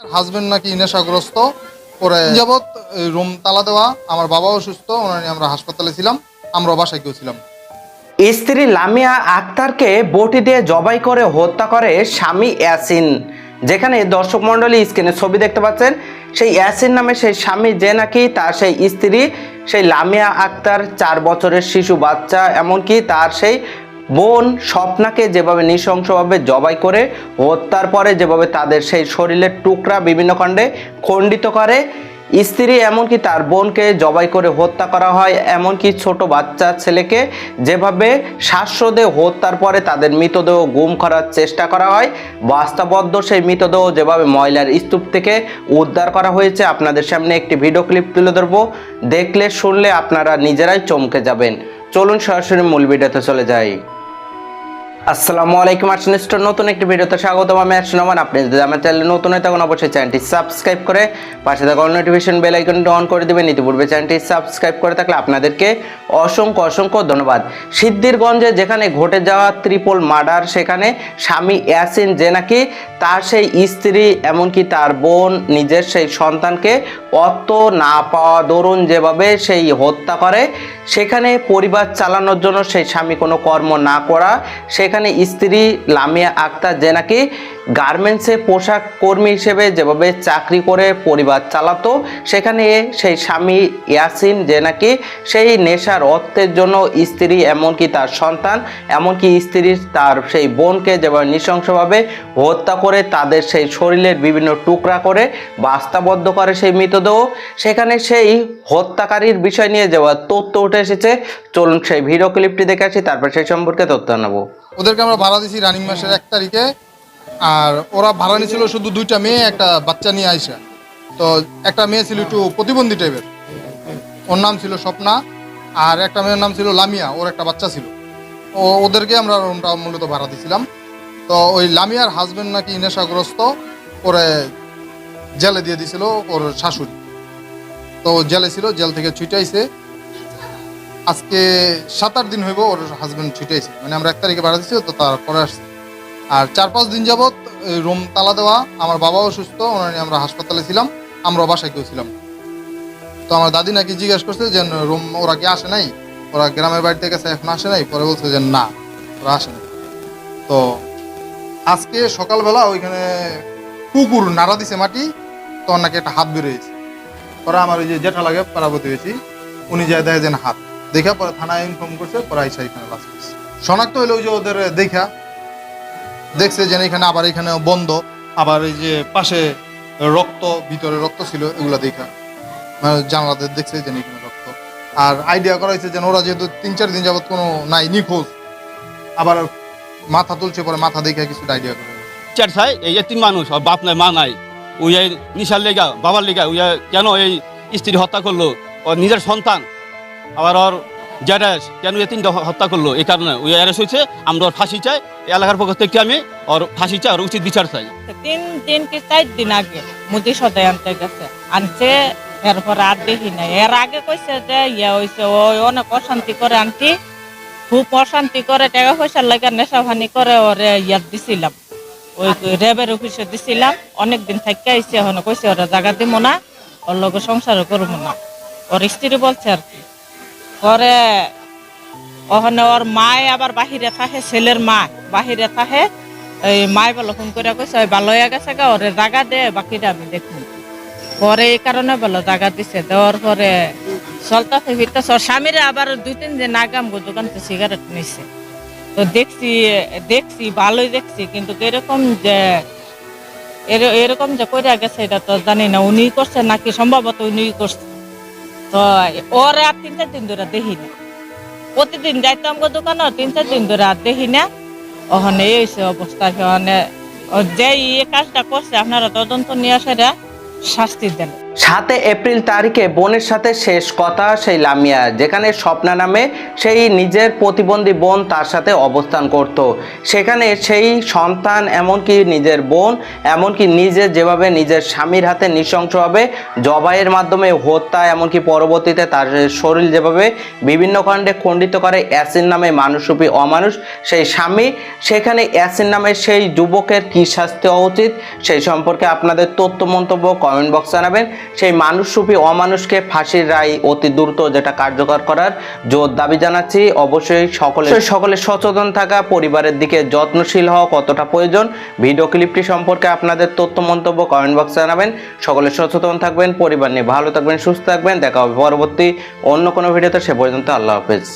Husband নাকি নেশাগ্রস্ত, পরে যাবৎ রুম তালা দেওয়া, আমার বাবাও অসুস্থ, ওনার আমরা হাসপাতালে ছিলাম আমরা বাসায় কেউ ছিলাম। স্ত্রী লামিয়া আক্তারকে বটি দিয়ে জবাই করে হত্যা করে স্বামী অ্যাসিন যেখানে দর্শক মণ্ডলী স্ক্রিনে ছবি দেখতে পাচ্ছেন, সেই অ্যাসিন নামে সেই স্বামী, যে নাকি তার সেই স্ত্রী, সেই লামিয়া আক্তার, চার বছরের শিশু বাচ্চা, এমনকি তার সেই বোন স্বপ্নাকে যেভাবে নৃশংসভাবে জবাই করে, হত্যার পরে যেভাবে তাদের সেই শরীরের টুকরা বিভিন্ন খণ্ডে খণ্ডিত করে, স্ত্রী এমনকি তার বোনকে জবাই করে হত্যা করা হয়, এমনকি ছোট বাচ্চা ছেলেকে যেভাবে শ্বাসরোধে হত্যার পরে তাদের মৃতদেহ গুম করার চেষ্টা করা হয়, বাস্তবদ্ধ সেই মৃতদেহ যেভাবে ময়লার স্তূপ থেকে উদ্ধার করা হয়েছে, আপনাদের সামনে একটি ভিডিও ক্লিপ তুলে ধরবো। দেখলে, শুনলে আপনারা নিজেরাই চমকে যাবেন। চলুন সরাসরি মূল ভিডিওতে চলে যাই। আসসালামু আলাইকুম আর্শনিস্টর নতুন একটি ভিডিওতে স্বাগতম। আমি আর্শনমান আপনি যদি আমার চ্যানেলে নতুন হয়ে থাকুন, অবশ্যই চ্যানেলটি সাবস্ক্রাইব করে পাশে থাকা নোটিফিকেশন বেল আইকনটি অন করে দেবেন। ইতিপূর্বে চ্যানেলটি সাবস্ক্রাইব করে থাকলে আপনাদেরকে অসংখ্য অসংখ্য ধন্যবাদ। সিদ্ধিরগঞ্জে যেখানে ঘটে যাওয়া ত্রিপল মার্ডার, সেখানে স্বামী ইয়াসিন যে নাকি তার সেই স্ত্রী, এমনকি তার বোন, নিজের সেই সন্তানকে অত না পাওয়া দরুন যেভাবে সেই হত্যা করে, সেখানে পরিবার চালানোর জন্য সেই স্বামী কোনো কর্ম না করা, সেখানে স্ত্রী লামিয়া আক্তার যে নাকি গার্মেন্টসে পোশাক কর্মী হিসেবে যেভাবে চাকরি করে পরিবার চালাতো, সেখানে সেই স্বামী ইয়াসিন যে নাকি সেই নেশার অর্থের জন্য স্ত্রী এমনকি তার সন্তান, এমনকি স্ত্রীর তার সেই বোনকে যেভাবে নৃশংসভাবে হত্যা করে তাদের সেই শরীরের বিভিন্ন টুকরা করে, বাস্তাবদ্ধ করে সেই মৃতদেহ, সেখানে সেই হত্যাকারীর বিষয় নিয়ে যাওয়া তথ্য উঠে এসেছে, চলুন সেই ভিডিও ক্লিপটি দেখে আসি, তারপর সেই সম্পর্কে তথ্য নেব ওদেরকে আমরা ভাড়া দিছি রানিং মাসের এক তারিখে। আর ওরা ভাড়া নিয়েছিল শুধু দুইটা মেয়ে, একটা বাচ্চা নিয়ে আইসা। তো একটা মেয়ে ছিল একটু প্রতিবন্ধী টাইপের ওর নাম ছিল স্বপ্না আর একটা মেয়ের নাম ছিল লামিয়া, ওর একটা বাচ্চা ছিল। ও, ওদেরকে আমরা রুমটা মূলত ভাড়া দিছিলাম। তো ওই লামিয়ার হাজবেন্ড নাকি নেশাগ্রস্ত, ওরে জেলে দিয়ে দিছিল ওর শাশুড়ি। তো জেলে ছিল, জেল থেকে ছুটাইছে আজকে সাত আট দিন হইব ওর হাজবেন্ড ছুটেছে মানে আমরা এক তারিখে ভাড়া দিচ্ছি তো তারপরে আসছে। আর চার পাঁচ দিন যাবৎ রুম তালা দেওয়া, আমার বাবাও সুস্থ, ওনার নিয়ে আমরা হাসপাতালে ছিলাম, আমরাও বাসায় কেউ ছিলাম। তো আমার দাদি নাকি জিজ্ঞেস করছে যে, রুম ওরা কি আসে নাই? ওরা গ্রামের বাড়ি থেকে গেছে, এখন আসে নাই? পরে বলছে যে, না, ওরা আসে নাই। তো আজকে সকালবেলা ওইখানে কুকুর নাড়া দিছে মাটি তখন নাকি একটা হাত বেরিয়েছে পরে আমার ওই যে জেঠা লাগে পারাবতী হয়েছি, উনি যায় দেখে যেন হাত। দেখা, পরে থানায় ইনফর্ম করছে, পরে আইসা এখানে করছে। শনাক্ত হইল ওই যে ওদের দেখা দেখছে যে এখানে আবার এখানে বন্ধ, আবার এই যে পাশে রক্ত, ভিতরে রক্ত ছিল, এগুলো দেখা। মানে জানলাদের দেখছে যে এখানে রক্ত। আর আইডিয়া করা হয়েছে যেন ওরা যেহেতু তিন, চার দিন যাবত কোনো নাই, নিখোঁজ। আবার মাথা তুলছে পরে মাথা দেখে কিছু আইডিয়া করে চার ছাই এই যে তিন মানুষ, আর বাপ নাই, মা নাই। ওই নিশার লেগা, বাবার লেগা, ওই কেন এই স্ত্রী হত্যা করল? ওর নিজের সন্তান। আবার ওর জ্যাডাস কেন তিনটা হত্যা করল এই কারণে ওই অ্যারেস্ট হয়েছে আমরা ওর ফাঁসি চাই এলাকার পক্ষ থেকে আমি ওর ফাঁসি চাই আর উচিত বিচার চাই। তিন দিন কি চার দিন আগে মুদি সদাই আনতে গেছে। আনছে এরপর আর দেখি নাই। এর আগে কইছে যে ইয়া হইছে ওই অনেক অশান্তি করে আনটি। খুব অশান্তি করে টাকা পয়সার লাগে নেশা ভানি করে ওরে ইয়াত দিছিলাম। ওই রেবের অফিসে দিছিলাম। অনেক দিন থাকি আইসে এখন কইছে ওরা জায়গা দিব না ওর লগে সংসারও করব না। ওর স্ত্রী বলছে আর কি পরে ওখানে ওর মায় আবার বাহিরে থাকে, ছেলের মা। বাহিরে থাকে, এই মায় বলো ফোন করে কইছে, ওই ভালো হয়ে গেছে গা, ওরে জাগা দে, বাকিটা আমি দেখুন। পরে এই কারণে বলো, জাগা দিছে। দেওয়ার পরে চলতাছে, ফিরতেছে। ওর স্বামীরে আবার দুই, তিন দিন আগে আমগো দোকান থেকে সিগারেট নিছে। তো দেখছি দেখছি, ভালোই দেখছি, কিন্তু এরকম যে, এর- এরকম যে কইরা গেছে, এটা তো জানি না উনি করছে নাকি সম্ভবত উনি করছে। তো ওর আর তিন চার দিন ধরে দেখি না। প্রতিদিন যাইতাম গো দোকানে তিন চার দিন ধরে আর দেখি না। ওখানে এই অবস্থা, ওখানে যে কাজটা করছে, আপনারা তদন্ত নিয়ে আসে শাস্তি দেন। সাতে এপ্রিল তারিখে বোনের সাথে শেষ কথা সেই লামিয়া, যেখানে স্বপ্না নামে সেই নিজের প্রতিবন্ধী বোন তার সাথে অবস্থান করত। সেখানে সেই সন্তান এমনকি নিজের বোন, এমনকি নিজে যেভাবে নিজের স্বামীর হাতে নৃশংসভাবে জবাইয়ের মাধ্যমে হত্যা, এমনকি পরবর্তীতে তার শরীর যেভাবে বিভিন্ন খণ্ডে খণ্ডিত করে অ্যাসিন নামে মানুষরূপী অমানুষ, সেই স্বামী, সেখানে অ্যাসিন নামে সেই যুবকের কী শাস্তি হওয়া উচিত, সেই সম্পর্কে আপনাদের তথ্য মন্তব্য কমেন্ট বক্স জানাবেন। সেই মানুষরূপী অমানুষকে ফাঁসির রায় অতি দ্রুত যেটা কার্যকর করার জোর দাবি জানাচ্ছি। অবশ্যই সকলে সকলে সচেতন থাকা, পরিবারের দিকে যত্নশীল হওয়া কতটা প্রয়োজন? ভিডিও ক্লিপটি সম্পর্কে আপনাদের তথ্য, মন্তব্য কমেন্ট বক্সে জানাবেন। সকলে সচেতন থাকবেন, পরিবার নিয়ে ভালো থাকবেন, সুস্থ থাকবেন। দেখা হবে পরবর্তী অন্য কোনো ভিডিওতে। সে পর্যন্ত আল্লাহ হাফেজ।